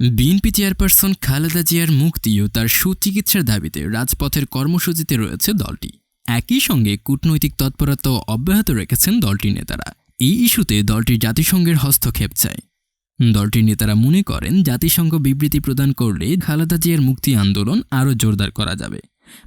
BNP chairperson Khaleda জিয়ার মুক্তি ও তার সুচিকিৎসার দাবিতে রাজপথের কর্মসূচিতে রয়েছে দলটি। একই সঙ্গে কূটনৈতিক তৎপরতা অব্যাহত রেখেছেন দলটির নেতারা। এই ইস্যুতে দলটি জাতিসংঘের হস্তক্ষেপ চায়। দলটির নেতারা মনে করেন, জাতিসংঘ বিবৃতি প্রদান করলে খালেদা জিয়ার মুক্তি আন্দোলন আরও জোরদার করা যাবে।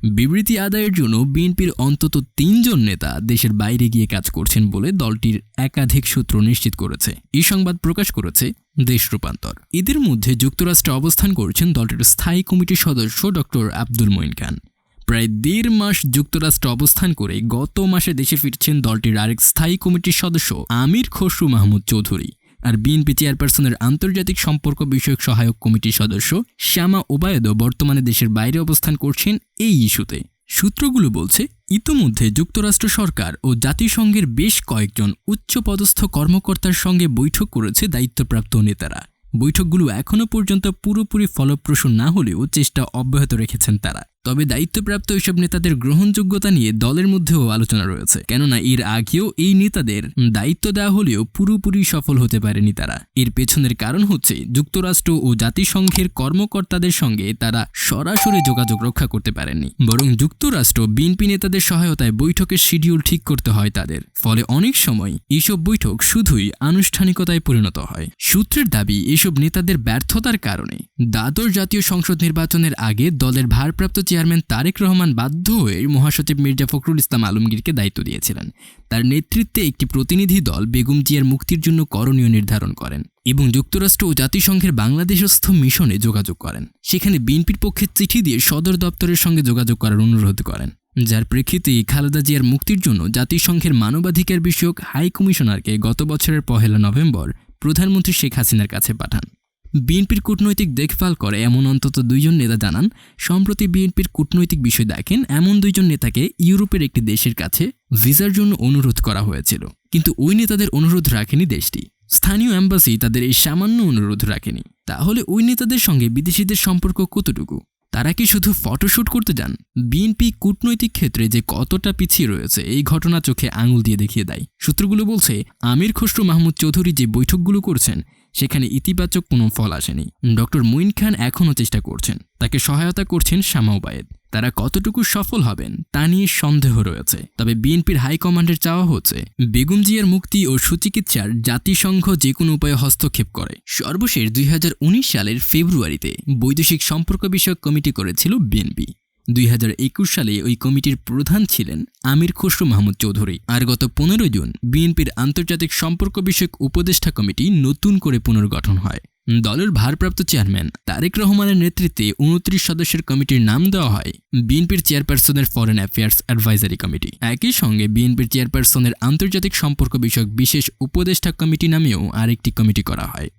বিবৃতি আদায়ের জন্য বিএনপির অন্তত তিনজন নেতা দেশের বাইরে গিয়ে কাজ করছেন বলে দলটির একাধিক সূত্র নিশ্চিত করেছে। এই সংবাদ প্রকাশ করেছে দেশ রূপান্তর। এদের মধ্যে যুক্তরাষ্ট্রে অবস্থান করছেন দলটির স্থায়ী কমিটির সদস্য ডক্টর আব্দুল মঈন খান। প্রায় দেড় মাস যুক্তরাষ্ট্রে অবস্থান করে গত মাসে দেশে ফিরছেন দলটির আরেক স্থায়ী কমিটির সদস্য আমির খসরু মাহমুদ চৌধুরী। আর বিএনপি চেয়ারপারসনের আন্তর্জাতিক সম্পর্ক বিষয়ক সহায়ক কমিটির সদস্য শ্যামা ওবায়দও বর্তমানে দেশের বাইরে অবস্থান করছেন এই ইস্যুতে। সূত্রগুলো বলছে, ইতোমধ্যে যুক্তরাষ্ট্র সরকার ও জাতিসংঘের বেশ কয়েকজন উচ্চপদস্থ কর্মকর্তার সঙ্গে বৈঠক করেছে দায়িত্বপ্রাপ্ত নেতারা। বৈঠকগুলো এখনও পর্যন্ত পুরোপুরি ফলপ্রসূ না হলেও চেষ্টা অব্যাহত রেখেছেন তারা। তবে দায়িত্বপ্রাপ্ত এইসব নেতাদের গ্রহণযোগ্যতা নিয়ে দলের মধ্যেও আলোচনা রয়েছে। কেননা এর আগেও এই নেতাদের দায়িত্ব দেওয়া হলেও পুরোপুরি সফল হতে পারেনি তারা। এর পেছনের কারণ হচ্ছে যুক্তরাষ্ট্র ও জাতিসংঘের কর্মকর্তাদের সঙ্গে তারা সরাসরি যোগাযোগ রক্ষা করতে পারেননি। বরং যুক্তরাষ্ট্র বিএনপি নেতাদের সহায়তায় বৈঠকের শিডিউল ঠিক করতে হয় তাদের। ফলে অনেক সময় এইসব বৈঠক শুধুই আনুষ্ঠানিকতায় পরিণত হয়। সূত্রের দাবি, এসব নেতাদের ব্যর্থতার কারণে দ্বাদশ জাতীয় সংসদ নির্বাচনের আগে দলের ভারপ্রাপ্ত চেয়ারম্যান তারেক রহমান বাধ্য হয়ে মহাসচিব মির্জা ফখরুল ইসলাম আলমগীরকে দায়িত্ব দিয়েছিলেন। তার নেতৃত্বে একটি প্রতিনিধি দল বেগম জিয়ার মুক্তির জন্য করণীয় নির্ধারণ করেন এবং যুক্তরাষ্ট্র ও জাতিসংঘের বাংলাদেশস্থ মিশনে যোগাযোগ করেন। সেখানে বিএনপির পক্ষে চিঠি দিয়ে সদর দপ্তরের সঙ্গে যোগাযোগ করার অনুরোধ করেন। যার প্রেক্ষিতে খালেদা জিয়ার মুক্তির জন্য জাতিসংঘের মানবাধিকার বিষয়ক হাই কমিশনারকে গত বছরের পহেলা নভেম্বর প্রধানমন্ত্রী শেখ হাসিনার কাছে পাঠান। বিএনপির কূটনৈতিক দেখভাল করে এমন অন্তত দুইজন নেতা জানান, সম্প্রতি বিএনপির কূটনৈতিক বিষয় দেখেন, এমন দুইজন নেতাকে ইউরোপের একটি দেশের কাছে ভিসার জন্য অনুরোধ করা হয়েছিল। কিন্তু ওই নেতাদের অনুরোধ রাখেনি দেশটি। স্থানীয় অ্যাম্বাসি তাদের এই সামান্য অনুরোধ রাখেনি। তাহলে ওই নেতাদের সঙ্গে বিদেশিদের সম্পর্ক কতটুকু? তারা কি শুধু ফটোশ্যুট করতে যান? বিএনপি কূটনৈতিক ক্ষেত্রে যে কতটা পিছিয়ে রয়েছে, এই ঘটনা চোখে আঙুল দিয়ে দেখিয়ে দেয়। সূত্রগুলো বলছে, আমির খসরু মাহমুদ চৌধুরী যে বৈঠকগুলো করছেন সেখানে ইতিবাচক কোনো ফল আসেনি। ডক্টর মুইন খান এখনও চেষ্টা করছেন। তাকে সহায়তা করছেন শ্যামা ওবায়েদ। তারা কতটুকু সফল হবেন তা নিয়ে সন্দেহ রয়েছে। তবে বিএনপির হাইকমান্ডের চাওয়া হচ্ছে, বেগম জিয়ার মুক্তি ও সুচিকিৎসার জাতিসংঘ যে কোনো উপায়ে হস্তক্ষেপ করে। সর্বশেষ দুই হাজার উনিশ সালের ফেব্রুয়ারিতে বৈদেশিক সম্পর্ক বিষয়ক কমিটি করেছিল বিএনপি। দুই হাজার একুশ সালে ওই কমিটির প্রধান ছিলেন আমির খসরু মাহমুদ চৌধুরী। আর গত পনেরো জুন বিএনপির আন্তর্জাতিক সম্পর্ক বিষয়ক উপদেষ্টা কমিটি নতুন করে পুনর্গঠন হয়। দলের ভারপ্রাপ্ত চেয়ারম্যান তারেক রহমানের নেতৃত্বে উনত্রিশ সদস্যের কমিটির নাম দেওয়া হয় বিএনপির চেয়ারপারসনের ফরেন অ্যাফেয়ার্স অ্যাডভাইজারি কমিটি। একই সঙ্গে বিএনপির চেয়ারপারসনের আন্তর্জাতিক সম্পর্ক বিষয়ক বিশেষ উপদেষ্টা কমিটি নামেও আরেকটি কমিটি করা হয়।